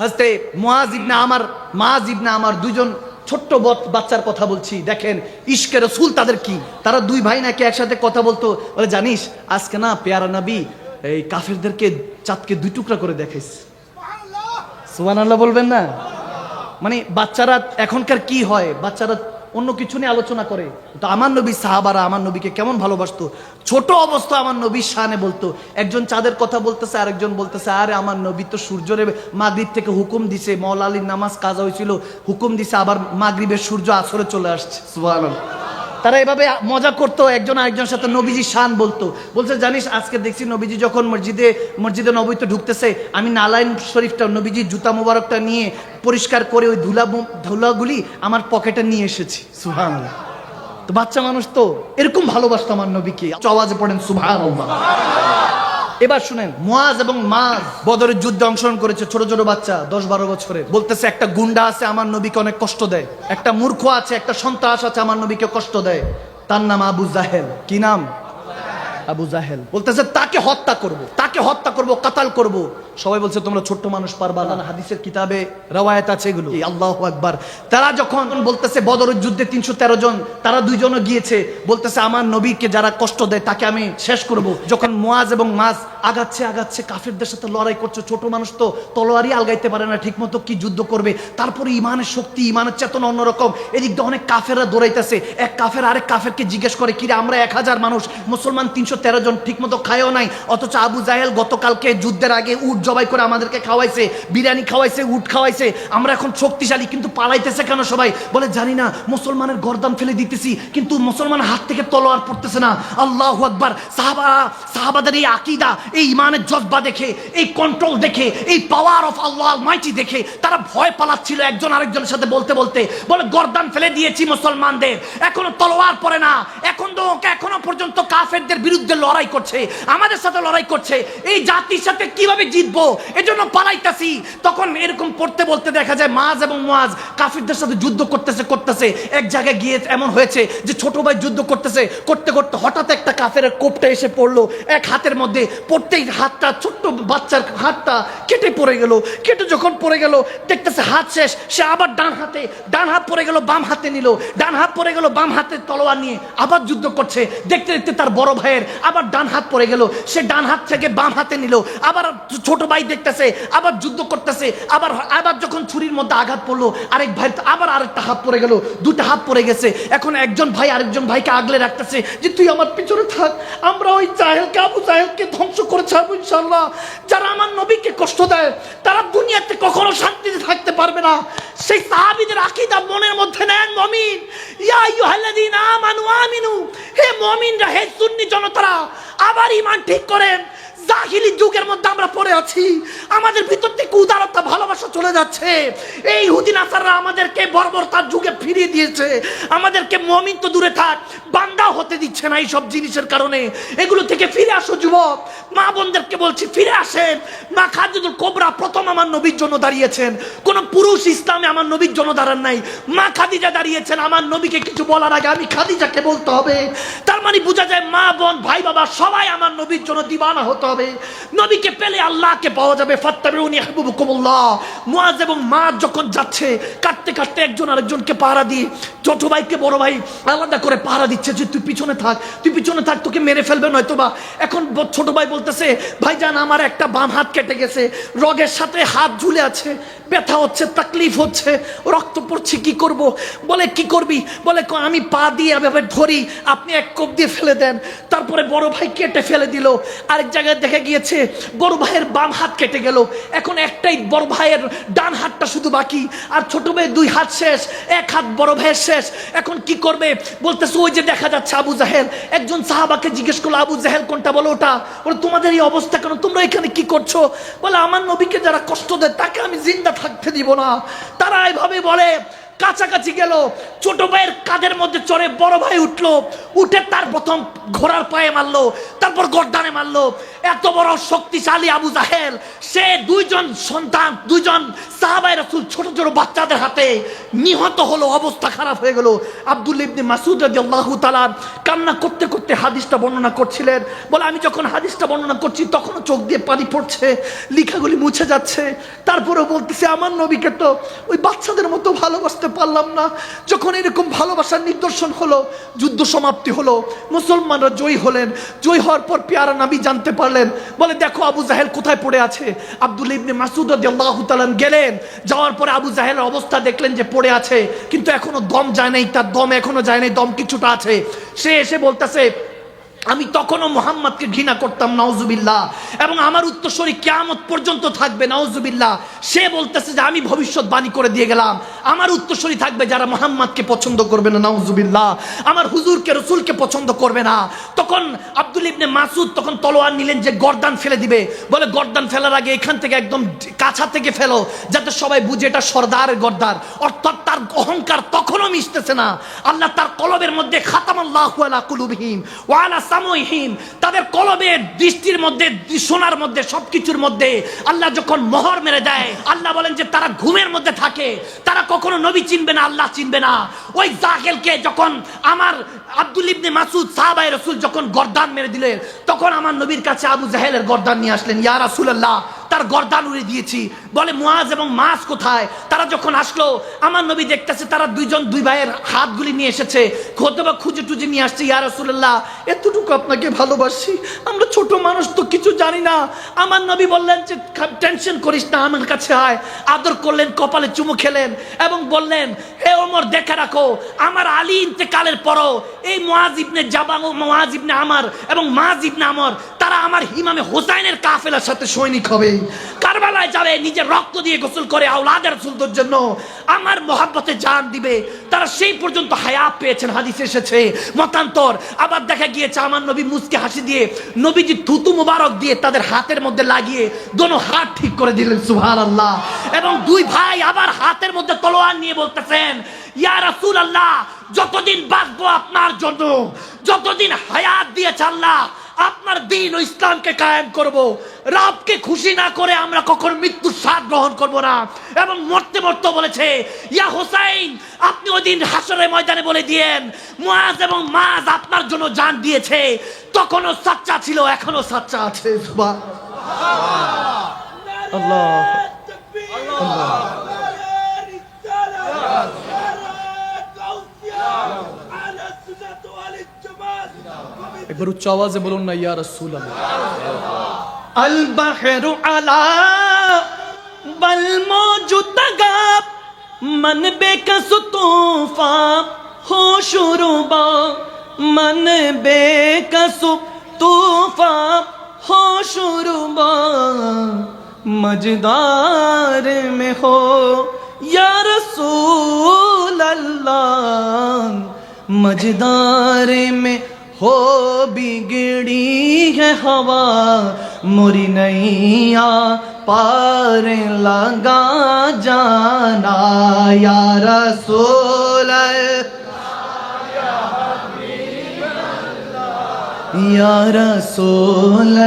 হাসতে মহাজিবনা আমার মাহাজিবনা আমার দুজন ছোট্ট বাচ্চার কথা বলছি। দেখেন, ইশকে রসুল তাদের কি? তারা দুই ভাই নাকি একসাথে কথা বলতো? বলে, জানিস, আজকে না পেয়ারা নাবি এই কাফেরদেরকে চাঁদকে দুই টুকরা করে দেখাইস সুবান আল্লাহ বলবেন না? মানে বাচ্চারা এখনকার কি হয়? বাচ্চারা অন্য কিছু নিয়ে আলোচনা করে। তো আমার নবী সাহাবারা আমার নবীকে কেমন ভালোবাসতো? ছোট অবস্থা আমার নবীর শানে বলতো, একজন চাঁদের কথা বলতেছে, আরেকজন বলতেছে, আরে আমার নবী তো সূর্য রে মাগরীব থেকে হুকুম দিছে মৌলা আলীর নামাজ কাজা হয়েছিল, হুকুম দিছে, আবার মাগরীবের সূর্য আসরে চলে আসছে। সুবহানাল্লাহ। তারা এভাবে মজা করতো একজন আরেকজনের সাথে নবীজি শান বলতো। বলছে জানিস আজকে দেখছি নবীজি যখন মসজিদে মসজিদে নবীতে ঢুকতেছে আমি নালায়ন শরীফটা নবীজি জুতা মোবারকটা নিয়ে পরিষ্কার করে ওই ধুলা ধুলাগুলি আমার পকেটে নিয়ে এসেছি। সুহান তো বাচ্চা মানুষ তো এরকম ভালোবাসতো আমার নবীকে। আওয়াজে পড়েন সুভান এবার শুনেন। মুয়াজ এবং মাজ বদরের যুদ্ধে অংশগ্রহণ করেছে ছোট ছোট বাচ্চা, দশ বারো বছরে। বলতেছে, একটা গুন্ডা আছে, আমার নবীকে অনেক কষ্ট দেয়। একটা মূর্খ আছে, একটা সন্ত্রাস আছে, আমার নবীকে কষ্ট দেয়। তার নাম আবু জাহেল। কি নাম? আবু জাহেল বলতেছে তাকে হত্যা করব তাকে হত্যা করব কাতাল করব। সবাই বলছে তোমরা ছোট্ট মানুষ পারবা না। হাদিসের কিতাবে রাওয়ায়াত আছে এগুলো। আল্লাহ আকবার। তারা যখন বলতেছে বদরের যুদ্ধে তিনশো তেরো জন তারা দুইজনও গিয়েছে। বলতেছে আমার নবীকে যারা কষ্ট দেয় তাকে আমি শেষ করব। যখন মোয়াজ এবং মাছ আগাচ্ছে আগাচ্ছে কাফেরদের সাথে লড়াই করছে ছোট মানুষ তো তলোয়ারই আলগাইতে পারে না ঠিক মতো কি যুদ্ধ করবে? তারপরে ইমানের শক্তি ইমানের চেতনা অন্যরকম। এদিক দিয়ে অনেক কাফেররা দৌড়াইতেছে। এক কাফের আরেক কাফেরকে জিজ্ঞেস করে কিরে আমরা এক হাজার মানুষ মুসলমান তিনশো তেরো জন ঠিক মতো খায়ও নাই, অথচ আবু জাহেল গতকালকে যুদ্ধের আগে উট জবাই করে আমাদেরকে খাওয়াইছে, বিরিয়ানি খাওয়াইছে, উট খাওয়াইছে। আমরা এখন শক্তিশালী, কিন্তু পালাইতেছে কেন সবাই? বলে, জানি না, মুসলমানের গর্দান ফেলে দিতেছি, কিন্তু মুসলমানের হাত থেকে তলোয়ার পড়তেছে না। আল্লাহ আকবার, সাহাবা, সাহাবাদের এই আকিদা, এই ইমানের জজ্বা দেখে, এই কন্ট্রোল দেখে, এই পাওয়ার অফ আল্লাহ মাইটি দেখে, তারা ভয় পালাচ্ছিল একজন আরেকজনের সাথে বলতে বলতে। বলে, গর্দান ফেলে দিয়েছি মুসলমানদের, এখনও তলোয়ার পড়ে না, এখন তো এখনও পর্যন্ত কাফেরদের বিরুদ্ধে লড়াই করছে, আমাদের সাথে লড়াই করছে, এই জাতির সাথে কীভাবে জিতবো, এজন্য পালাইতাছি। তখন এরকম পড়তে বলতে দেখা যায় মাজ এবং মাজ কাফিরদের সাথে যুদ্ধ করতেছে করতেছে। এক জায়গায় গিয়ে এমন হয়েছে যে ছোট ভাই যুদ্ধ করতেছে, করতে করতে হঠাৎ একটা কাফের কোপটা এসে পড়ল। এক হাতের মধ্যে পড়তেই হাতটা, ছোট্ট বাচ্চার হাতটা কেটে পড়ে গেল। কেটে যখন পড়ে গেল, দেখতেছে হাত শেষ। সে আবার ডান হাতে, ডান হাত পড়ে গেল, বাম হাতে নিল। ডান হাত পড়ে গেল, বাম হাতে তলোয়ার নিয়ে আবার যুদ্ধ করছে। দেখতে দেখতে তার বড় ভাইয়ের আবার ডান হাত পড়ে গেল, সে ডান হাত থেকে বাম হাতে নিল, আবার ছোট ভাই দেখতেছে, আবার যুদ্ধ করতেছে, আবার আবার যখন ছুরির মধ্যে আঘাত পড়ল, আরেক ভাই আবার আরেকটা হাত পড়ে গেল দুটা হাত পড়ে গেছে। এখন একজন ভাই আরেকজন ভাইকে আগলে রাখতেছে যে, তুই আমার পিছনে থাক, আমরা ওই জাহেলকে, আবু জাহেলকে ধ্বংস করে ছাড়বো ইনশাল্লাহ যারা আমার নবীকে কষ্ট দেয়, তারা দুনিয়াতে কখনো শান্তিতে থাকতে পারবে না। সেই সাহাবীদের আকীদা মনের মধ্যে নেন মমিন। ইয়া আইয়ুহাল্লাযীনা আমানু আমিনু। হে মমিনরা হে সুন্নি জনতারা আবার ইমান ঠিক করেন। জাহিলি যুগের মধ্যে আমরা পড়ে আছি। আমাদের ভিতর থেকে উদারতা, ভালোবাসা চলে যাচ্ছে। এই হুদিন আসাররা আমাদেরকে বর্বরতার যুগে ফিরিয়ে দিয়েছে। আমাদেরকে মমিন তো দূরে থাক বান্দা হতে দিচ্ছে না এই সব জিনিসের কারণে। এগুলো থেকে ফিরে আসো যুবক। মা বোনদেরকে বলছি, ফিরে আসেন। মা খাদিজুল কোবরা প্রথম আমার নবীর জন্য দাঁড়িয়েছেন। কোন পুরুষ ইসলামে আমার নবীর জন্য দাঁড়ান নাই। মা খাদিজা দাঁড়িয়েছেন। আমার নবীকে কিছু বলার আগে আমি খাদিজাকে বলতে হবে। তার মানে বোঝা যায় মা, বোন, ভাই, বাবা সবাই আমার নবীর জন্য দিবানা হতে। হবে। নবীকে পেলে আল্লাহকে পাওয়া যাবে ফাত্তাবে ফাত্তাবিউনি হাবিবুকুমুল্লাহ। মুয়াজ এবং মা যখন যাচ্ছে কাটতে কাটতে একজন আরেকজনকে পাহারা দিয়ে, ছোট ভাইকে, বড় ভাই আলাদা করে পাহারা দিচ্ছে যে, তুই পিছনে থাক, তুই পিছনে থাক, তোকে মেরে ফেলবে নয়তো বা এখন ছোট ভাই বলতেছে, ভাইজান, আমার একটা বাম হাত কেটে গেছে, রগের সাথে হাত ঝুলে আছে, ব্যথা হচ্ছে, তাকলিফ হচ্ছে, রক্ত পড়ছে, কি করব? বলে, কি করবি? বলে আমি পা দিয়ে এভাবে ধরি, আপনি এক কোপ দিয়ে ফেলে দেন। তারপরে বড় ভাই কেটে ফেলে দিল। আরেক জায়গায় দেখা গিয়েছে, বড় ভাইয়ের বাম হাত কেটে গেল। এখন একটাই বড় ভাইয়ের ডান হাতটা শুধু বাকি। আর ছোট ভাইয়ের দুই হাত শেষ, এক হাত বড় ভাইয়ের শেষ। এখন কি করবে? বলতেছে, ওই যে দেখা যাচ্ছে আবু জাহেল। একজন সাহাবাকে জিজ্ঞেস করল, আবু জাহেল কোনটা বলো ওটা? বলে, তোমাদের এই অবস্থা কেন? তোমরা এখানে কি করছ? বলে, আমার নবীকে যারা কষ্ট দেয়, তাকে আমি জিন্দা থাকতে দিব না। তারা এভাবে বলে কাছাকাছি গেল। ছোট ভাইয়ের কাঁধের মধ্যে চড়ে বড় ভাই উঠল। উঠে তার প্রথম ঘোড়ার পায়ে মারলো, তারপর গর্দানে মারলো। এত বড় শক্তিশালী আবু জাহেল, সে দুইজন সন্তান, দুইজন সাহাবাই রাসূল ছোট ছোট বাচ্চাদের হাতে নিহত হলো, অবস্থা খারাপ হয়ে গেল। আব্দুল ইবনে মাসুদ রাদিয়াল্লাহু তাআলা কান্না করতে করতে হাদিসটা বর্ণনা করছিলেন। বলে, আমি যখন হাদিসটা বর্ণনা করছি, তখনও চোখ দিয়ে পানি পড়ছে, লিখাগুলি মুছে যাচ্ছে। তারপরেও বলতেছে, আমার নবীকে তো ওই বাচ্চাদের মতো ভালোবাসতে পারলাম না। যখন এরকম ভালোবাসার নিদর্শন হলো, যুদ্ধ সমাপ্তি হলো, মুসলমানরা জয়ী হলেন। জয়ী হওয়ার পর পেয়ারা নবী জানতে পারলেন, বলে, দেখো, আবু জাহেল কোথায় পড়ে আছে? আব্দুল ইবনে মাসুদ রাদিয়াল্লাহু তাআলা গেলেন। যাওয়ার পরে আবু জাহেলের অবস্থা দেখলেন যে পড়ে আছে, কিন্তু এখনও দম যায় নাই। তার দম এখনও যায় নাই, দম কিছুটা আছে। সে এসে বলতেছে আমি তখনও মোহাম্মদকে ঘৃণা করতাম, নাউজুবিল্লাহ। এবং আমার উত্তরসূরি কেয়ামত পর্যন্ত থাকবে, নাউজুবিল্লাহ। সে বলতেছে যে, আমি ভবিষ্যৎবাণী করে দিয়ে গেলাম। আমার উত্তরসূরি থাকবে, যারা মোহাম্মদকে পছন্দ করবে না, নাউজুবিল্লাহ। আমার হুজুরকে, রসুলকে পছন্দ করবে না। তখন আব্দুল ইবনে মাসুদ তখন তলোয়ার নিলেন যে, গর্দান ফেলে দিবে। বলে, গর্দান ফেলার আগে এখান থেকে একদম কাছা থেকে ফেলো, যাতে সবাই বুঝে এটা সর্দারের গর্দার। অর্থাৎ তার অহংকার তখনও মিশতেছে না। আল্লাহ তার কলবের মধ্যে খাতামাল্লাহু আলা কুলুবহিম, ওয়া আলা তাদের কলবের দৃষ্টির মধ্যে, সোনার মধ্যে, সবকিছুর মধ্যে আল্লাহ যখন মোহর মেরে দেয়, আল্লাহ বলেন যে তারা ঘুমের মধ্যে থাকে, তারা কখনো নবী চিনবে না, আল্লাহ চিনবে না। ওই জাহেলকে যখন আমার আব্দুল ইবনে মাসুদ সাহাবাই রসুল যখন গর্দান মেরে দিলেন, তখন আমার নবীর কাছে আবু জাহেলের গর্দান নিয়ে আসলেন, ইয়া রাসূলুল্লাহ তার গর্দান উড়ে দিয়েছি। বলে, মুয়াজ এবং মাস কোথায়? তারা যখন আসলো, আমার নবী দেখতেছে তারা দুইজন, দুই ভাইয়ের হাতগুলি নিয়ে এসেছে। খোদবা খুঁজে টুজে নিয়ে আসছে, ইয়া রাসূলুল্লাহ, এতটুকু আপনাকে ভালোবাসি? আমরা ছোট মানুষ তো কিছু জানি না। আমার নবী বললেন যে টেনশন করিস না, আমার কাছে আয়। আদর করলেন, কপালে চুমু খেলেন এবং বললেন, হে ওমর, দেখে রাখো, আমার আলী ইন্তেকালের পরও এই মুয়াজ ইবনে জাবাং মুয়াজ ইবনে আমার এবং মাজ ইবনে আমর তারা আমার ইমামে হোসাইনের কাফেলার সাথে সৈনিক হবে। কারবালায় যাবে নিজের রক্ত দিয়ে গোসল করে আওলাদের সুলতোর জন্য আমার মহাব্বতে জান দিবে। তারা সেই পর্যন্ত হায়াত পেয়েছেন, হাদিস এসেছে। মতান্তর, আবার দেখা গিয়েছে আমার নবী মুসকে হাসি দিয়ে, নবীজি থুতু মুবারক দিয়ে তাদের হাতের মধ্যে লাগিয়ে দোনো হাত ঠিক করে দিলেন সুহান আল্লাহ এবং দুই ভাই আবার হাতের মধ্যে তলোয়ার নিয়ে বলতেছেন, ইয়া রাসূল আল্লাহ যতদিন বাঁচবো আপনার জন্য, যতদিন হায়াত দিয়েছে আল্লাহ আপনার দিন ও ইসলামকে কায়েম করব। রাবকে খুশি না করে আমরা কখনো মৃত্যুর স্বাদ গ্রহণ করব না। এবং মরতে মরতে বলেছে ইয়া হোসাইন আপনি ওই দিন হাসরের ময়দানে বলে দিয়েন মুয়াজ এবং মাজ আপনার জন্য জান দিয়েছে। তখনও সাচ্চা ছিল এখনও সাচ্চা আছে। সুবহান আল্লাহ। একবার উচ্চ আওয়াজে বলুন না، ইয়া রসুল البحر علا بل موجود گاب من بے کس طوفان ہو شروبا من بے کس طوفان ہو شروبا مجدار میں ہو یا رسول اللہ مجدار میں ہو بگڑی ہے ہوا، مری نیا پار لگا جانا، یا رسول یا رسول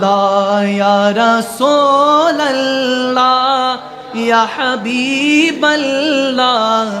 لا، یا رسول اللہ، یا حبیب اللہ